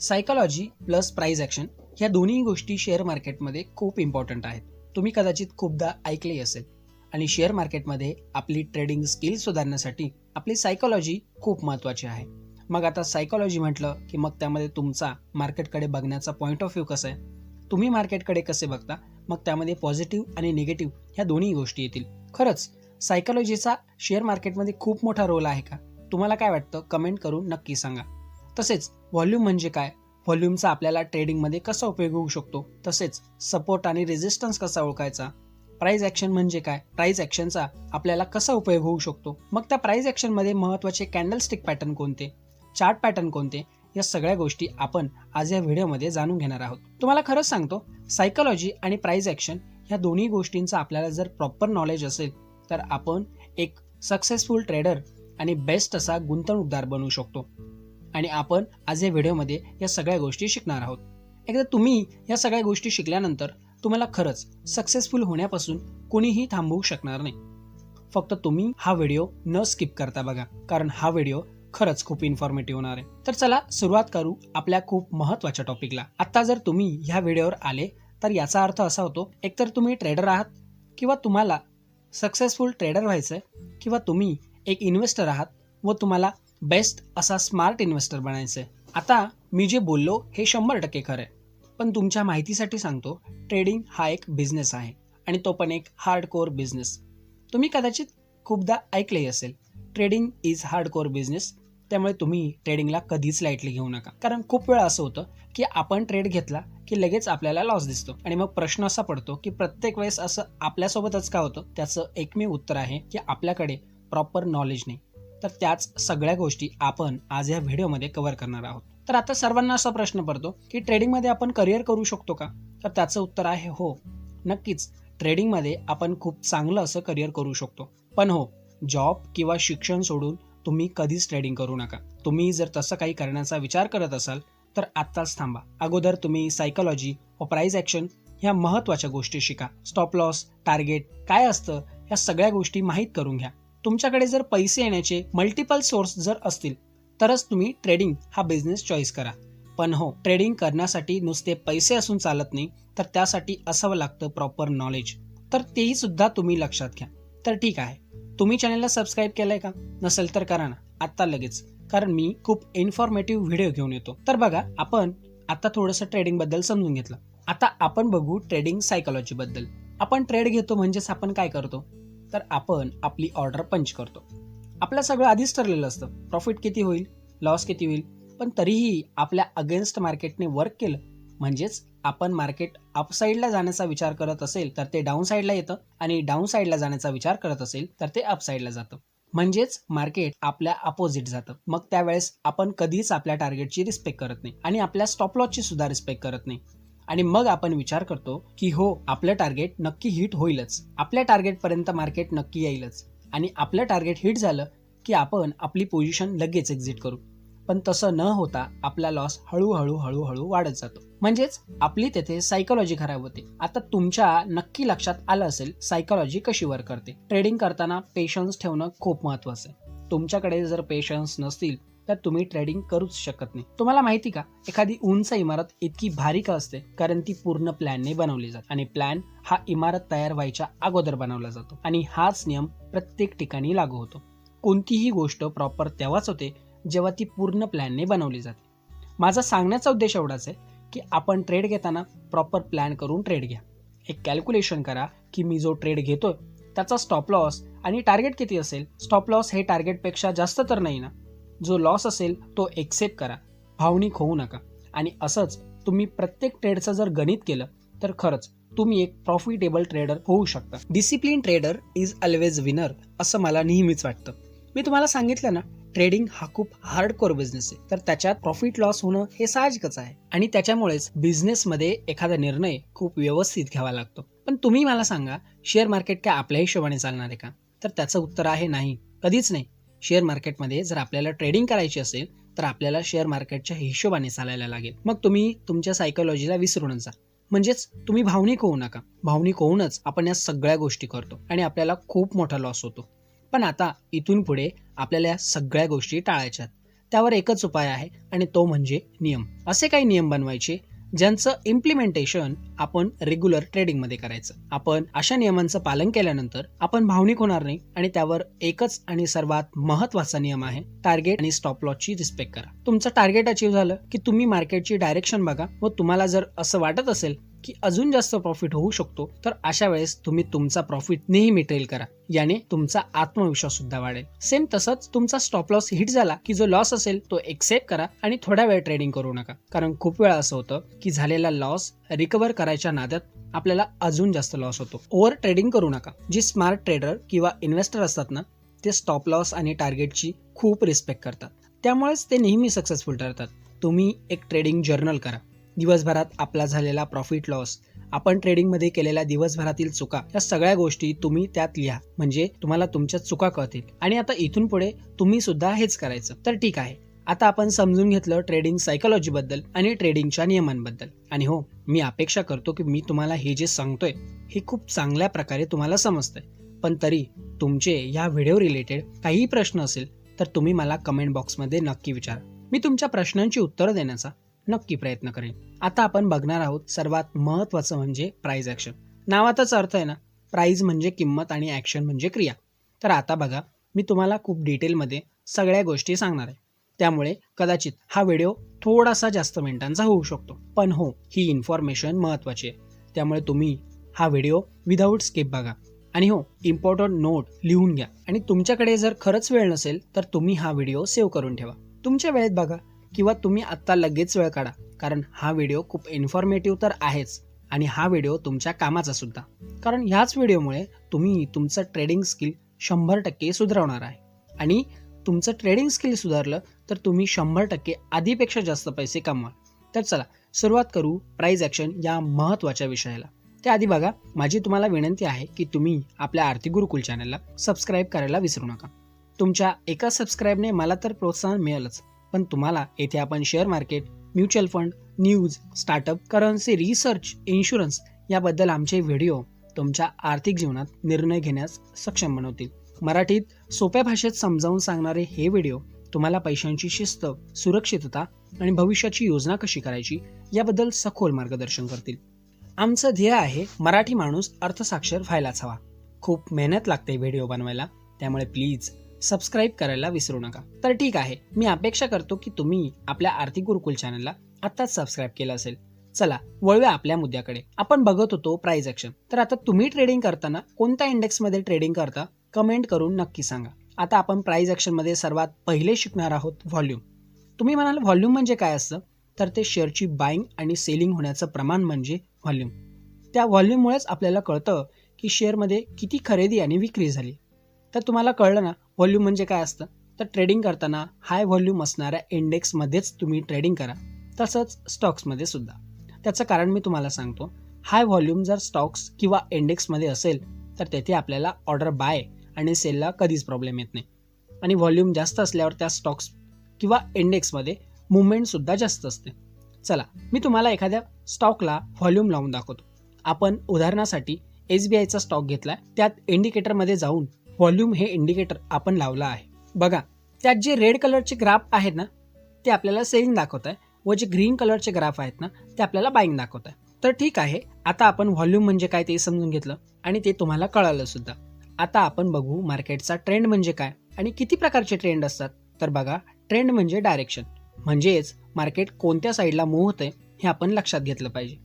Psychology plus price action ह्या दोन्ही गोष्टी शेअर मार्केटमध्ये खूप इम्पॉर्टंट आहेत. तुम्ही कदाचित खूपदा ऐकले असेल. आणि शेअर मार्केटमध्ये आपली ट्रेडिंग स्किल सुधारण्यासाठी आपली सायकॉलॉजी खूप महत्त्वाची आहे. मग आता सायकॉलॉजी म्हटलं की मग त्यामध्ये तुमचा मार्केटकडे बघण्याचा पॉईंट ऑफ व्ह्यू कसा आहे? तुम्ही मार्केटकडे कसे बघता? मग त्यामध्ये पॉझिटिव्ह आणि निगेटिव्ह ह्या दोन्ही गोष्टी येतील. खरंच सायकॉलॉजीचा शेअर मार्केटमध्ये खूप मोठा रोल आहे का? तुम्हाला काय वाटतं? कमेंट करून नक्की सांगा. तसेच व्हॉल्यूम म्हणजे काय? व्हॉल्यूमचा आपल्याला ट्रेडिंगमध्ये कसा उपयोग होऊ शकतो? तसेच सपोर्ट आणि रेझिस्टन्स कसा ओळखायचा? प्राईज ॲक्शन म्हणजे काय? प्राईज ॲक्शनचा आपल्याला कसा उपयोग होऊ शकतो? मग त्या प्राईज ॲक्शनमध्ये महत्त्वाचे कॅन्डलस्टिक पॅटर्न कोणते? चार्ट पॅटर्न कोणते? या सगळ्या गोष्टी आपण आज या व्हिडिओमध्ये जाणून घेणार आहोत. तुम्हाला खरंच सांगतो सायकॉलॉजी आणि प्राईज ॲक्शन ह्या दोन्ही गोष्टींचा आपल्याला जर प्रॉपर नॉलेज असेल तर आपण एक सक्सेसफुल ट्रेडर आणि बेस्ट असा गुंतवणूकदार बनवू शकतो. आणि आपण आज या व्हिडिओमध्ये या सगळ्या गोष्टी शिकणार आहोत. एकदा तुम्ही या सगळ्या गोष्टी शिकल्यानंतर तुम्हाला खरंच सक्सेसफुल होण्यापासून कोणीही थांबवू शकणार नाही. फक्त तुम्ही हा व्हिडिओ न स्किप करता बघा कारण हा व्हिडिओ खरंच खूप इन्फॉर्मेटिव्ह होणार आहे. तर चला सुरुवात करू आपल्या खूप महत्त्वाच्या टॉपिकला आता जर तुम्ही ह्या व्हिडिओवर आले तर याचा अर्थ असा होतो एकतर तुम्ही ट्रेडर आहात किंवा तुम्हाला सक्सेसफुल ट्रेडर व्हायचं आहे किंवा तुम्ही एक इन्व्हेस्टर आहात व तुम्हाला बेस्ट असा स्मार्ट इन्व्हेस्टर बनायचं आहे आता मी जे बोललो हे शंभर टक्के खरं आहे. पण तुमच्या माहितीसाठी सांगतो ट्रेडिंग हा एक बिझनेस आहे आणि तो पण एक हार्ड कोअर बिझनेस तुम्ही कदाचित खूपदा ऐकलेही असेल ट्रेडिंग इज हार्डकोअर बिझनेस त्यामुळे तुम्ही ट्रेडिंगला कधीच लाईटली घेऊ नका. कारण खूप वेळा असं होतं की आपण ट्रेड घेतला की लगेच आपल्याला लॉस दिसतो. आणि मग प्रश्न असा पडतो की प्रत्येक वेळेस असं आपल्यासोबतच का होतं? त्याचं एकमेव उत्तर आहे की आपल्याकडे प्रॉपर नॉलेज नाही. तर त्याच सगळ्या गोष्टी आपण आज या व्हिडिओमध्ये कव्हर करणार आहोत. तर आता सर्वांना असा प्रश्न पडतो की ट्रेडिंगमध्ये आपण करिअर करू शकतो का? तर त्याचं उत्तर आहे हो. नक्कीच ट्रेडिंगमध्ये आपण खूप चांगलं असं करिअर करू शकतो. पण हो जॉब किंवा शिक्षण सोडून तुम्ही कधीच ट्रेडिंग करू नका. तुम्ही जर तसं काही करण्याचा विचार करत असाल तर आत्ताच थांबा. अगोदर तुम्ही सायकॉलॉजी व प्राईज ॲक्शन ह्या महत्त्वाच्या गोष्टी शिका. स्टॉप लॉस टार्गेट काय असतं ह्या सगळ्या गोष्टी माहीत करून घ्या. तुमच्याकडे जर पैसे येण्याचे मल्टिपल सोर्स जर असतील तरच तुम्ही ट्रेडिंग हा बिझनेस चॉईस करा. पण हो ट्रेडिंग करण्यासाठी नुसते पैसे असून चालत नाही तर त्यासाठी असावं लागतं प्रॉपर नॉलेज तर तेही सुद्धा तुम्ही लक्षात घ्या. तर ठीक आहे. तुम्ही चॅनलला सबस्क्राईब केलंय का? नसेल तर करा ना. आत्ता लगेच. कारण मी खूप इन्फॉर्मेटिव्ह व्हिडिओ घेऊन येतो. तर बघा आपण आता थोडंसं ट्रेडिंगबद्दल समजून घेतलं. आता आपण बघू ट्रेडिंग सायकॉलॉजीबद्दल आपण ट्रेड घेतो म्हणजेच आपण काय करतो? तर आपण आपली ऑर्डर पंच करतो. आपलं सगळं आधीच ठरलेलं असतं. प्रॉफिट किती होईल? लॉस किती होईल? पण तरीही आपल्या अगेन्स्ट मार्केटने वर्क केलं. म्हणजेच आपण मार्केट अपसाईडला जाण्याचा विचार करत असेल तर ते डाऊन साईडला येतं आणि डाऊन साईडला जाण्याचा विचार करत असेल तर ते अपसाईडला जातं. म्हणजेच मार्केट आपल्या अपोजिट जातं. मग त्यावेळेस आपण कधीच आपल्या टार्गेटची रिस्पेक्ट करत नाही आणि आपल्या स्टॉप लॉसची सुद्धा रिस्पेक्ट करत नाही. आणि मग आपण विचार करतो की हो आपलं टार्गेट नक्की हिट होईलच. आपल्या टार्गेटपर्यंत मार्केट नक्की येईलच. आणि आपलं टार्गेट हिट झालं की आपण आपली पोझिशन लगेच एक्झिट करू. पण तसं न होता आपला लॉस हळूहळू हळूहळू वाढत जातो. म्हणजेच आपली तेथे सायकॉलॉजी खराब होते. आता तुमच्या नक्की लक्षात आलं असेल सायकॉलॉजी कशी वर्क करते. ट्रेडिंग करताना पेशन्स ठेवणं खूप महत्वाचं आहे. तुमच्याकडे जर पेशन्स नसतील तर तुम्ही ट्रेडिंग करूच शकत नाही. तुम्हाला माहिती का? एखादी उंच इमारत इतकी भारी का असते? कारण ती पूर्ण प्लॅनने बनवली जाते. आणि प्लॅन हा इमारत तयार व्हायच्या अगोदर बनवला जातो. आणि हाच नियम प्रत्येक ठिकाणी लागू होतो. कोणतीही गोष्ट प्रॉपर तेव्हाच होते जेव्हा ती पूर्ण प्लॅनने बनवली जाते. माझा सांगण्याचा उद्देश एवढाच आहे की आपण ट्रेड घेताना प्रॉपर प्लॅन करून ट्रेड घ्या. एक कॅल्क्युलेशन करा की मी जो ट्रेड घेतोय त्याचा स्टॉप लॉस आणि टार्गेट किती असेल? स्टॉप लॉस हे टार्गेटपेक्षा जास्त तर नाही ना? जो लॉस असेल तो एक्सेप्ट करा. भावनिक होऊ नका. आणि असंच तुम्ही प्रत्येक ट्रेडचं जर गणित केलं तर खरंच तुम्ही एक प्रॉफिटेबल ट्रेडर होऊ शकता. Discipline trader is always winner असं मला नेहमीच वाटतं. मी तुम्हाला सांगितलं ना ट्रेडिंग हा खूप हार्ड कोर बिझनेस आहे. तर त्याच्यात प्रॉफिट लॉस होणं हे साहजिकच आहे. आणि त्याच्यामुळेच बिझनेसमध्ये एखादा निर्णय खूप व्यवस्थित घ्यावा लागतो. पण तुम्ही मला सांगा शेअर मार्केट काय आपल्या हिशोबाने चालणार आहे का? तर त्याचं उत्तर आहे नाही. कधीच नाही. शेअर मार्केटमध्ये जर आपल्याला ट्रेडिंग करायची असेल तर आपल्याला शेअर मार्केटच्या हिशोबाने चालायला लागेल. मग तुम्ही तुमच्या सायकोलॉजीला विसरूनच जा. म्हणजेच तुम्ही भावनिक होऊ नका. भावनिक होऊनच आपण या सगळ्या गोष्टी करतो आणि आपल्याला खूप मोठा लॉस होतो. पण आता इथून पुढे आपल्याला या सगळ्या गोष्टी टाळायच्यात त्यावर एकच उपाय आहे आणि तो म्हणजे नियम. असे काही नियम बनवायचे ज्यांचं इम्प्लिमेंटेशन आपण रेग्युलर ट्रेडिंगमध्ये करायचं. आपण अशा नियमांचं पालन केल्यानंतर आपण भावनिक होणार नाही आणि त्यावर एकच आणि सर्वात महत्त्वाचा नियम आहे टार्गेट आणि स्टॉप लॉसची रिस्पेक्ट करा. तुमचं टार्गेट अचीव झालं की तुम्ही मार्केटची डायरेक्शन बघा व तुम्हाला जर असं वाटत असेल की अजून जास्त प्रॉफिट होऊ शकतो तर अशा वेळेस तुम्ही तुमचा प्रॉफिट नेहमी ट्रेल करा. याने तुमचा आत्मविश्वास सुद्धा वाढेल. सेम तसंच तुमचा स्टॉप लॉस हिट झाला की जो लॉस असेल तो एक्सेप्ट करा आणि थोड्या वेळ ट्रेडिंग करू नका. कारण खूप वेळा असं होतं की झालेला लॉस रिकवर करायच्या नादात आपल्याला अजून जास्त लॉस होतो. ओव्हर ट्रेडिंग करू नका. जी स्मार्ट ट्रेडर किंवा इन्व्हेस्टर असतात ना ते स्टॉप लॉस आणि टार्गेटची खूप रिस्पेक्ट करतात. त्यामुळेच ते नेहमी सक्सेसफुल ठरतात. तुम्ही एक ट्रेडिंग जर्नल करा. दिवसभरात आपला झालेला प्रॉफिट लॉस आपण ट्रेडिंगमध्ये केलेल्या दिवसभरातील चुका या सगळ्या गोष्टी तुम्ही त्यात लिहा. म्हणजे तुम्हाला तुमच्या चुका कळतील. आणि आता इथून पुढे तुम्ही सुद्धा हेच करायचं. तर ठीक आहे. आता आपण समजून घेतलं ट्रेडिंग सायकोलॉजी बद्दल आणि ट्रेडिंगच्या नियमांबद्दल. आणि हो मी अपेक्षा करतो की मी तुम्हाला हे जे सांगतोय हे खूप चांगल्या प्रकारे तुम्हाला समजतंय. पण तरी तुमचे या व्हिडिओ रिलेटेड काही प्रश्न असेल तर तुम्ही मला कमेंट बॉक्समध्ये नक्की विचारा. मी तुमच्या प्रश्नांची उत्तरं देण्याचा नक्की प्रयत्न करेन. आता आपण बघणार आहोत सर्वात महत्वाचं म्हणजे प्राईज ॲक्शन नावातच अर्थ आहे ना प्राईज म्हणजे किंमत आणि ॲक्शन म्हणजे क्रिया. तर आता बघा मी तुम्हाला खूप डिटेलमध्ये सगळ्या गोष्टी सांगणार आहे. त्यामुळे कदाचित हा व्हिडिओ थोडासा जास्त मिनिटांचा होऊ शकतो. पण हो ही इन्फॉर्मेशन महत्त्वाची आहे. त्यामुळे तुम्ही हा व्हिडिओ विदाऊट स्किप बघा. आणि हो इम्पॉर्टंट नोट लिहून घ्या. आणि तुमच्याकडे जर खरंच वेळ नसेल तर तुम्ही हा व्हिडिओ सेव्ह करून ठेवा. तुमच्या वेळेत बघा किंवा तुम्ही आत्ता लगेच वेळ काढा कारण हा व्हिडिओ खूप इन्फॉर्मेटिव्ह तर आहेच आणि हा व्हिडिओ तुमच्या कामाचा सुद्धा. कारण ह्याच व्हिडिओमुळे तुम्ही तुमचं ट्रेडिंग स्किल शंभर टक्के सुधारवणार आहे. आणि तुमचं ट्रेडिंग स्किल सुधारलं तर तुम्ही शंभर टक्के आधीपेक्षा जास्त पैसे कमवाल. तर चला सुरुवात करू प्राईज ॲक्शन या महत्त्वाच्या विषयाला. त्याआधी बघा माझी तुम्हाला विनंती आहे की तुम्ही आपल्या आर्थिक गुरुकुल चॅनलला सबस्क्राईब करायला विसरू नका. तुमच्या एका सबस्क्राईबने मला तर प्रोत्साहन मिळेलच. पण तुम्हाला येथे आपण share market mutual fund news startup currency research insurance याबद्दल आमचे व्हिडिओ तुमच्या आर्थिक जीवनात निर्णय घेण्यास सक्षम बनवतील. मराठीत सोप्या भाषेत समजावून सांगणारे हे व्हिडिओ तुम्हाला पैशांची शिस्त सुरक्षितता आणि भविष्याची योजना कशी करायची याबद्दल सखोल मार्गदर्शन करतील. आमचं ध्येय आहे मराठी माणूस अर्थसाक्षर व्हायलाच हवा. खूप मेहनत लागते व्हिडिओ बनवायला. त्यामुळे प्लीज सबस्क्राईब करायला विसरू नका. तर ठीक आहे मी अपेक्षा करतो की तुम्ही आपल्या आर्थिक गुरुकुल चॅनलला आत्ताच सबस्क्राईब केलं असेल. चला वळूया आपल्या मुद्द्याकडे. आपण बघत होतो प्राइस ऍक्शन तर आता तुम्ही ट्रेडिंग करताना कोणत्या इंडेक्समध्ये ट्रेडिंग करता कमेंट करून नक्की सांगा. आता आपण प्राइस ॲक्शनमध्ये सर्वात पहिले शिकणार आहोत व्हॉल्यूम तुम्ही म्हणाल व्हॉल्यूम म्हणजे काय असतं? तर ते शेअरची बाईंग आणि सेलिंग होण्याचं प्रमाण म्हणजे व्हॉल्यूम त्या व्हॉल्यूममुळेच आपल्याला कळतं की शेअरमध्ये किती खरेदी आणि विक्री झाली. तर तुम्हाला कळलं ना व्हॉल्यूम म्हणजे काय असतं? तर ट्रेडिंग करताना हाय व्हॉल्यूम असणाऱ्या इंडेक्समध्येच तुम्ही ट्रेडिंग करा. तसंच स्टॉक्समध्ये सुद्धा. त्याचं कारण मी तुम्हाला सांगतो. हाय व्हॉल्यूम जर स्टॉक्स किंवा इंडेक्समध्ये असेल तर तेथे आपल्याला ऑर्डर बाय आणि सेलला कधीच प्रॉब्लेम येत नाही. आणि व्हॉल्यूम जास्त असल्यावर त्या स्टॉक्स किंवा इंडेक्समध्ये मुवमेंटसुद्धा जास्त असते. चला मी तुम्हाला एखाद्या स्टॉकला व्हॉल्यूम लावून दाखवतो. आपण उदाहरणासाठी एस बी आयचा स्टॉक घेतला त्यात इंडिकेटरमध्ये जाऊन व्हॉल्यूम हे इंडिकेटर आपण लावलं आहे. बघा त्यात जे रेड कलरचे ग्राफ आहेत ना ते आपल्याला सेलिंग दाखवत आहे व जे ग्रीन कलरचे ग्राफ आहेत ना ते आपल्याला बाईंग दाखवत आहे तर ठीक आहे आता आपण व्हॉल्यूम म्हणजे काय ते समजून घेतलं आणि ते तुम्हाला कळालं सुद्धा. आता आपण बघू मार्केटचा ट्रेंड म्हणजे काय आणि किती प्रकारचे ट्रेंड असतात. तर बघा ट्रेंड म्हणजे डायरेक्शन. म्हणजेच मार्केट कोणत्या साईडला मूव्ह होतंय हे आपण लक्षात घेतलं पाहिजे.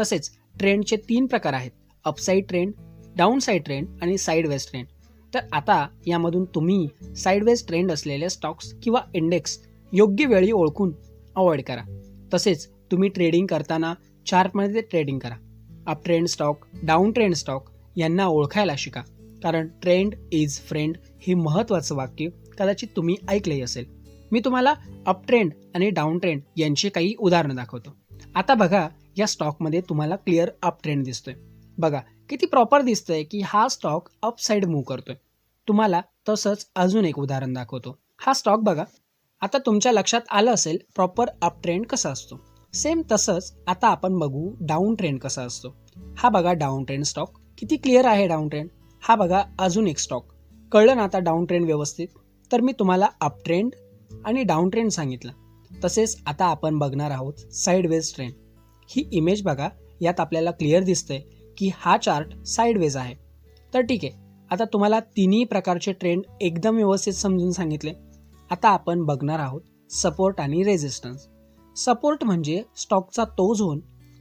तसेच ट्रेंडचे तीन प्रकार आहेत. Upside trend down side trend आणि साईड वेस्ट ट्रेंड. तर आता यामधून तुम्ही साईडवेज ट्रेंड असलेले स्टॉक्स किंवा इंडेक्स योग्य वेळी ओळखून अवॉइड करा. तसेच तुम्ही ट्रेडिंग करताना चार्टमध्ये ट्रेडिंग करा. Up trend stock down trend stock यांना ओळखायला शिका. कारण ट्रेंड इज फ्रेंड हे महत्त्वाचं वाक्य कदाचित तुम्ही ऐकलंही असेल. मी तुम्हाला अप ट्रेंड आणि डाऊन ट्रेंड यांची काही उदाहरणं दाखवतो. आता बघा या स्टॉकमध्ये तुम्हाला क्लिअर अप ट्रेंड दिसतोय. बघा किती प्रॉपर दिसतंय की हा स्टॉक अपसाईड मूव्ह करतोय. तुम्हाला तसंच अजून एक उदाहरण दाखवतो. हा स्टॉक बघा. आता तुमच्या लक्षात आलं असेल प्रॉपर अप ट्रेंड कसा असतो. सेम तसंच आता आपण बघू डाऊन ट्रेंड कसा असतो. हा बघा डाऊन ट्रेंड स्टॉक किती क्लिअर आहे डाऊन ट्रेंड हा बघा अजून एक स्टॉक कळलं ना आता डाऊन ट्रेंड व्यवस्थित? तर मी तुम्हाला अप ट्रेंड आणि डाऊन ट्रेंड सांगितलं. तसेच आता आपण बघणार आहोत साईड वेज ट्रेंड ही इमेज बघा यात आपल्याला क्लिअर दिसतंय. की हा चार्ट साईडवेज आहे. तर ठीक आहे. आता तुम्हाला तिन्ही प्रकारचे ट्रेंड एकदम व्यवस्थित समजून सांगितले. आता आपण बघणार आहोत सपोर्ट आणि रेजिस्टन्स सपोर्ट म्हणजे स्टॉकचा तो झोन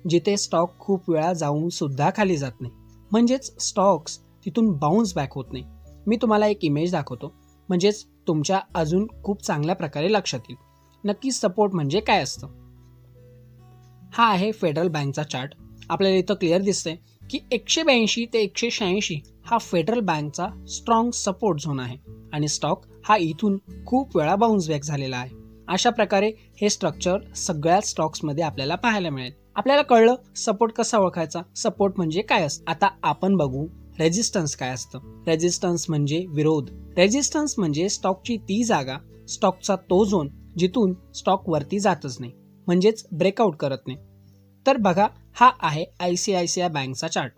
जिथे स्टॉक खूप वेळा जाऊन सुद्धा खाली जात नाही. म्हणजेच स्टॉक्स तिथून बाउन्स बॅक होत नाही. मी तुम्हाला एक इमेज दाखवतो. म्हणजेच तुमच्या अजून खूप चांगल्या प्रकारे लक्षात येईल. नक्की सपोर्ट म्हणजे काय असतं? हा आहे फेडरल बँकचा चार्ट आपल्याला इथं क्लिअर दिसतंय. की एकशे ब्याऐंशी ते एकशे शहाऐंशी हा फेडरल बँकचा स्ट्रॉंग सपोर्ट झोन आहे. आणि स्टॉक हा इथून खूप वेळा बाउन्स बॅक झालेला आहे. अशा प्रकारे हे स्ट्रक्चर सगळ्याच स्टॉक्समध्ये आपल्याला पाहायला मिळेल. आपल्याला कळलं सपोर्ट कसा ओळखायचा? सपोर्ट म्हणजे काय असतं? आता आपण बघू रेजिस्टन्स काय असतं. रेजिस्टन्स म्हणजे विरोध. रेजिस्टन्स म्हणजे स्टॉकची ती जागा स्टॉकचा तो झोन जिथून स्टॉक वरती जातच नाही. म्हणजेच ब्रेकआउट करत नाही. तर बघा हा आहे I C I C I बँकचा चार्ट.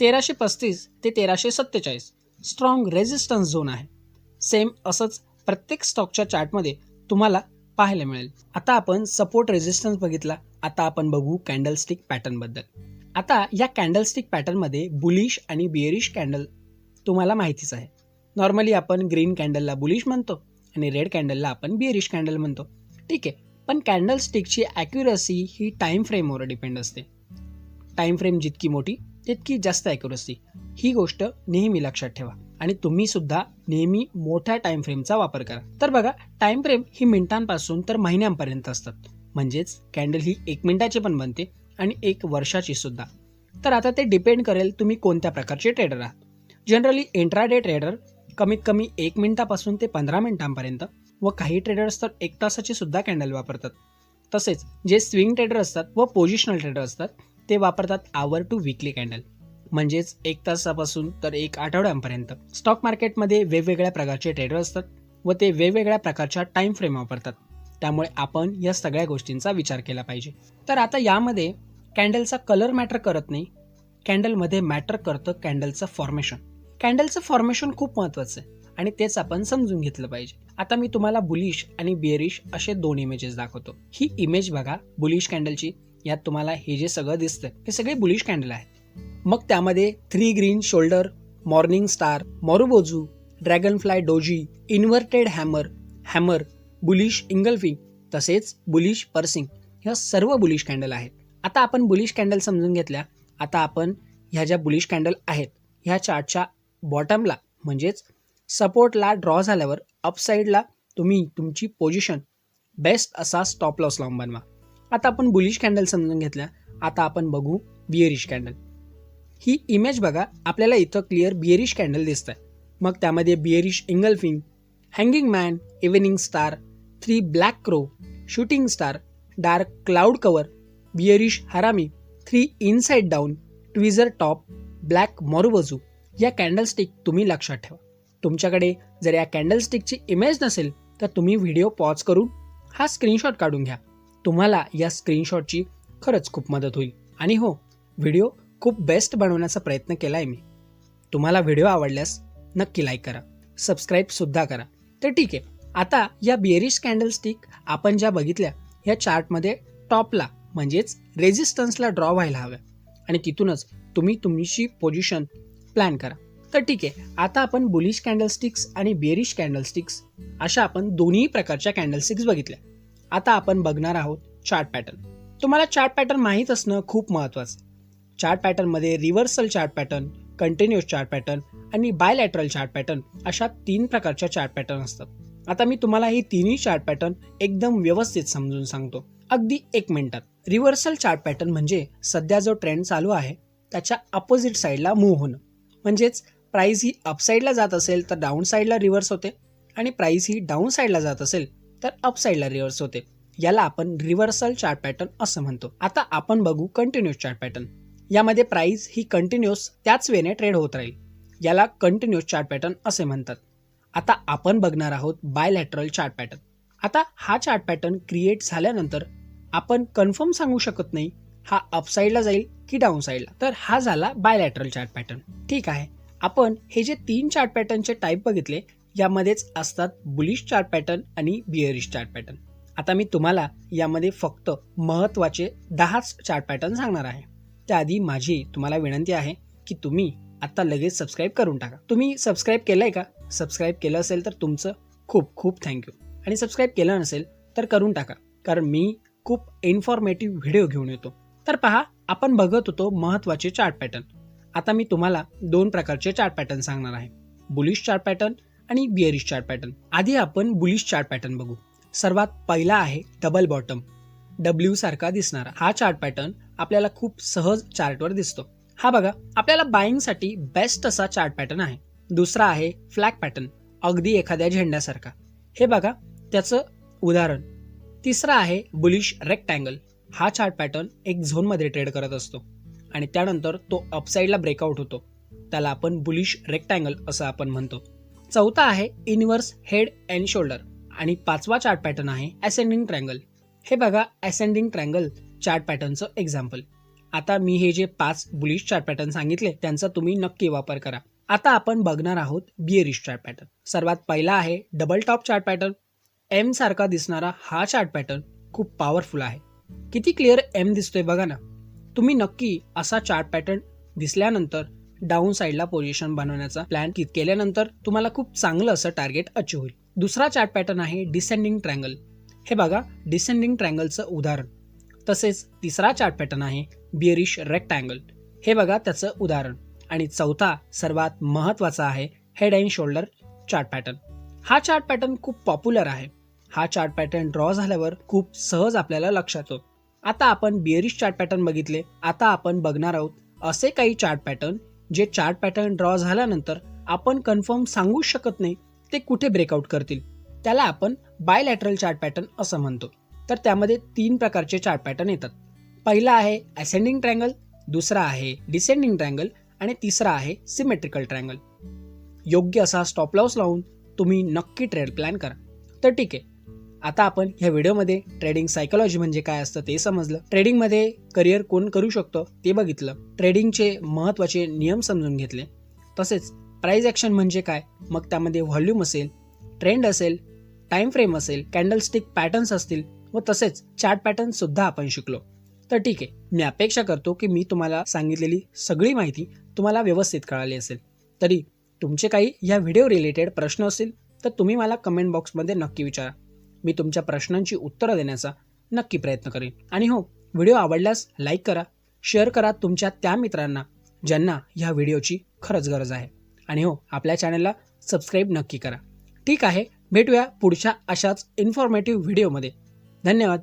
तेराशे पस्तीस ते तेराशे सत्तेचाळीस स्ट्रॉंग रेजिस्टन्स झोन आहे. सेम असंच प्रत्येक स्टॉकच्या चार्टमध्ये तुम्हाला पाहायला मिळेल. आता आपण सपोर्ट रेजिस्टन्स बघितला. आता आपण बघू कॅन्डलस्टिक पॅटर्नबद्दल आता या कॅन्डलस्टिक पॅटर्नमध्ये बुलिश आणि बिअरिश कॅन्डल तुम्हाला माहितीच आहे. नॉर्मली आपण ग्रीन कॅन्डलला बुलिश म्हणतो आणि रेड कॅन्डलला आपण बिअरिश कॅन्डल म्हणतो. ठीक आहे? पण कॅन्डल स्टिकची ॲक्युरसी ही टाईम फ्रेमवर डिपेंड असते. टाईम फ्रेम जितकी मोठी तितकी जास्त ॲक्युरसी ही गोष्ट नेहमी लक्षात ठेवा. आणि तुम्ही सुद्धा नेहमी मोठ्या टाईम फ्रेमचा वापर करा. तर बघा टाईम फ्रेम ही मिनिटांपासून तर महिन्यांपर्यंत असतात. म्हणजेच कॅन्डल ही एक मिनिटाची पण बनते आणि एक वर्षाची सुद्धा. तर आता ते डिपेंड करेल तुम्ही कोणत्या प्रकारचे ट्रेडर आहात. जनरली इंट्राडे ट्रेडर कमीत कमी एक मिनिटापासून ते पंधरा मिनिटांपर्यंत व काही ट्रेडर्स तर एक तासाची सुद्धा कॅन्डल वापरतात. तसेच जे स्विंग ट्रेडर असतात व पोझिशनल ट्रेडर असतात ते वापरतात आवर टू विकली कॅन्डल म्हणजेच एक तासापासून तर एक आठवड्यांपर्यंत. स्टॉक मार्केटमध्ये वेगवेगळ्या प्रकारचे ट्रेडर असतात व ते वेगवेगळ्या प्रकारच्या टाईम फ्रेम वापरतात. त्यामुळे आपण या सगळ्या गोष्टींचा विचार केला पाहिजे. तर आता यामध्ये कॅन्डलचा कलर मॅटर करत नाही. कॅन्डलमध्ये मॅटर करतं कॅन्डलचं फॉर्मेशन कॅन्डलचं फॉर्मेशन खूप महत्त्वाचं आहे आणि तेच आपण समजून घेतलं पाहिजे. आता मी तुम्हाला बुलिश आणि बिअरिश असे दोन इमेजेस दाखवतो. ही इमेज बघा बुलिश कॅन्डलची यात तुम्हाला हे जे सगळं दिसतं हे सगळे बुलिश कॅन्डल आहेत. मग त्यामध्ये three green shoulder morning star मॉरुबोजू dragonfly doji inverted hammer hammer bullish engulfing तसेच बुलिश पर्सिंग ह्या सर्व बुलिश कॅन्डल आहेत. आता आपण बुलिश कॅन्डल समजून घेतल्या. आता आपण ह्या ज्या बुलिश कॅन्डल आहेत ह्या चार्टच्या बॉटमला म्हणजेच सपोर्टला ड्रॉ झाल्यावर अपसाईडला तुम्ही तुमची पोझिशन बेस्ट असा स्टॉप लॉस लावून बनवा. आता आपण बुलिश कॅन्डल समजून घेतल्या. आता आपण बघू बिअरिश कॅन्डल ही इमेज बघा आपल्याला इथं क्लिअर बिअरिश कॅन्डल दिसत आहे मग त्यामध्ये bearish engulfing hanging man evening star three black crow shooting star dark cloud cover bearish harami three inside down tweezer top black marubozu या कॅन्डलस्टिक तुम्ही लक्षात ठेवा. तुमच्याकडे जर या कॅन्डलस्टिकची इमेज नसेल तर तुम्ही व्हिडिओ पॉज करून हा स्क्रीनशॉट काढून घ्या. तुम्हाला या स्क्रीनशॉटची खरंच खूप मदत होईल. आणि हो व्हिडिओ खूप बेस्ट बनवण्याचा प्रयत्न केला आहे मी. तुम्हाला व्हिडिओ आवडल्यास नक्की लाईक करा. सबस्क्राईबसुद्धा करा. तर ठीक आहे आता या बिअरिश कॅन्डलस्टिक आपण ज्या बघितल्या या चार्टमध्ये टॉपला म्हणजेच रेझिस्टन्सला ड्रॉ व्हायला हव्या आणि तिथूनच तुम्ही तुमची पोझिशन प्लॅन करा. तर ठीक आहे. आता आपण बुलिश कॅन्डलस्टिक्स आणि बेरिश कॅन्डलस्टिक्स अशा आपण दोन्ही प्रकारच्या कॅन्डलस्टिक्स बघितल्या. आता आपण बघणार आहोत चार्ट पॅटर्न तुम्हाला चार्ट पॅटर्न माहीत असणं खूप महत्त्वाचं चार्ट पॅटर्नमध्ये reversal chart pattern continuous chart pattern आणि बायलॅटरल चार्ट पॅटर्न अशा तीन प्रकारच्या चार्ट पॅटर्न असतात. आता मी तुम्हाला ही तिन्ही चार्ट पॅटर्न एकदम व्यवस्थित समजून सांगतो. अगदी एक मिनिटात. रिव्हर्सल चार्ट पॅटर्न म्हणजे सध्या जो ट्रेंड चालू आहे त्याच्या अपोजिट साईडला मूव्ह होणं. म्हणजेच प्राईस ही अपसाईडला जात असेल तर डाऊन साईडला रिव्हर्स होते. आणि प्राईस ही डाऊन साईडला जात असेल तर अपसाईडला रिव्हर्स होते. याला आपण रिव्हर्सल चार्ट पॅटर्न असं म्हणतो. आता आपण बघू कंटिन्युअस चार्ट पॅटर्न यामध्ये प्राईस ही कंटिन्युअस त्याच वेने ट्रेड होत राहील. याला कंटिन्युअस चार्ट पॅटर्न असे म्हणतात. आता आपण बघणार आहोत बायलॅटरल चार्ट पॅटर्न आता हा चार्ट पॅटर्न क्रिएट झाल्यानंतर आपण कन्फर्म सांगू शकत नाही हा अपसाईडला जाईल की डाऊन साईडला तर हा झाला बायलॅटरल चार्ट पॅटर्न ठीक आहे? आपण हे जे तीन चार्ट पॅटर्नचे टाईप बघितले यामध्येच असतात बुलिश चार्ट पॅटर्न आणि बिअरिश चार्ट पॅटर्न आता मी तुम्हाला यामध्ये फक्त महत्त्वाचे दहाच चार्ट पॅटर्न सांगणार आहे. त्याआधी माझी तुम्हाला विनंती आहे की तुम्ही आता लगेच सबस्क्राईब करून टाका. तुम्ही सबस्क्राईब केलंय का? सबस्क्राईब केलं असेल तर तुमचं खूप खूप थँक्यू आणि सबस्क्राईब केलं नसेल तर करून टाका. कारण मी खूप इन्फॉर्मेटिव्ह व्हिडिओ घेऊन येतो. तर पहा आपण बघत होतो महत्त्वाचे चार्ट पॅटर्न आता मी तुम्हाला दोन प्रकारचे चार्ट पॅटर्न सांगणार आहे. बुलिश चार्ट पॅटर्न आणि बिअरिश चार्ट पॅटर्न. आधी आपण बुलिश चार्ट पॅटर्न बघू. सर्वात पहिला आहे डबल बॉटम. डब्ल्यू सारखा दिसणारा. हा चार्ट पॅटर्न आपल्याला खूप सहज चार्टवर दिसतो. हा बघा आपल्याला बाईंगसाठी बेस्ट असा चार्ट पॅटर्न आहे. दुसरा आहे फ्लॅग पॅटर्न अगदी एखाद्या झेंड्यासारखा. हे बघा त्याचं उदाहरण. तिसरा आहे बुलिश रेक्टँगल. हा चार्ट पॅटर्न एक झोनमध्ये ट्रेड करत असतो. आणि त्यानंतर तो अपसाईडला ब्रेकआउट होतो. त्याला आपण बुलिश रेक्टँगल असं आपण म्हणतो. चौथा आहे इनवर्स हेड अँड शोल्डर आणि पाचवा चार्ट पॅटर्न आहे असेंडिंग ट्रँगल हे बघा असेंडिंग ट्रँगल चार्ट पॅटर्नचं एक्झाम्पल आता मी हे जे पाच बुलिश चार्ट पॅटर्न सांगितले त्यांचा तुम्ही नक्की वापर करा. आता आपण बघणार आहोत बिअरिश चार्ट पॅटर्न सर्वात पहिला आहे double top chart pattern M सारखा दिसणारा हा चार्ट पॅटर्न खूप पॉवरफुल आहे. किती क्लिअर एम दिसतोय बघा ना. तुम्ही नक्की असा चार्ट पॅटर्न दिसल्यानंतर डाऊन साईडला पोझिशन बनवण्याचा प्लॅन केल्यानंतर तुम्हाला खूप चांगलं असं टार्गेट अचीव होईल. दुसरा चार्ट पॅटर्न आहे डिसेंडिंग ट्रँगल. हे बघा डिसेंडिंग ट्रँगलचं उदाहरण. तसेच तिसरा चार्ट पॅटर्न आहे बिअरिश रेक्टँगल. हे बघा त्याचं उदाहरण. आणि चौथा सर्वात महत्त्वाचा आहे head and shoulder chart pattern. हा चार्ट पॅटर्न खूप पॉप्युलर आहे. हा चार्ट पॅटर्न ड्रॉ झाल्यावर खूप सहज आपल्याला लक्षात येतो. आता आपण बिअरिश चार्ट पॅटर्न बघितले. आता आपण बघणार आहोत असे काही चार्ट पॅटर्न जे चार्ट पॅटर्न ड्रॉ झाल्यानंतर आपण कन्फर्म सांगू शकत नाही ते कुठे ब्रेकआउट करतील. त्याला आपण बायलॅटरल चार्ट पॅटर्न असं म्हणतो. तर त्यामध्ये तीन प्रकारचे चार्ट पॅटर्न येतात. पहिला आहे असेंडिंग ट्रँगल दुसरा आहे डिसेंडिंग ट्रँगल आणि तिसरा आहे सिमेट्रिकल ट्रँगल योग्य असा स्टॉप लॉस लावून तुम्ही नक्की ट्रेड प्लॅन करा. तर ठीक आहे. आता आपण ह्या व्हिडिओमध्ये ट्रेडिंग सायकोलॉजी म्हणजे काय असतं ते समजलं. ट्रेडिंगमध्ये करिअर कोण करू शकतो ते बघितलं. ट्रेडिंगचे महत्त्वाचे नियम समजून घेतले. तसेच प्राईज ॲक्शन म्हणजे काय? मग त्यामध्ये व्हॉल्यूम असेल ट्रेंड असेल टाइम फ्रेम असेल कॅन्डलस्टिक पॅटर्न्स असतील व तसेच चार्ट पॅटर्नसुद्धा आपण शिकलो. तर ठीक आहे मी अपेक्षा करतो की मी तुम्हाला सांगितलेली सगळी माहिती तुम्हाला व्यवस्थित कळाली असेल. तरी तुमचे काही या व्हिडिओ रिलेटेड प्रश्न असतील तर तुम्ही मला कमेंट बॉक्समध्ये नक्की विचारा. मी तुमच्या प्रश्नांची उत्तरं देण्याचा नक्की प्रयत्न करेन. आणि हो व्हिडिओ आवडल्यास लाईक करा शेअर करा तुमच्या त्या मित्रांना ज्यांना ह्या व्हिडिओची खरंच गरज आहे. आणि हो आपल्या चॅनलला सबस्क्राईब नक्की करा. ठीक आहे भेटूया पुढच्या अशाच इन्फॉर्मेटिव्ह व्हिडिओमध्ये धन्यवाद.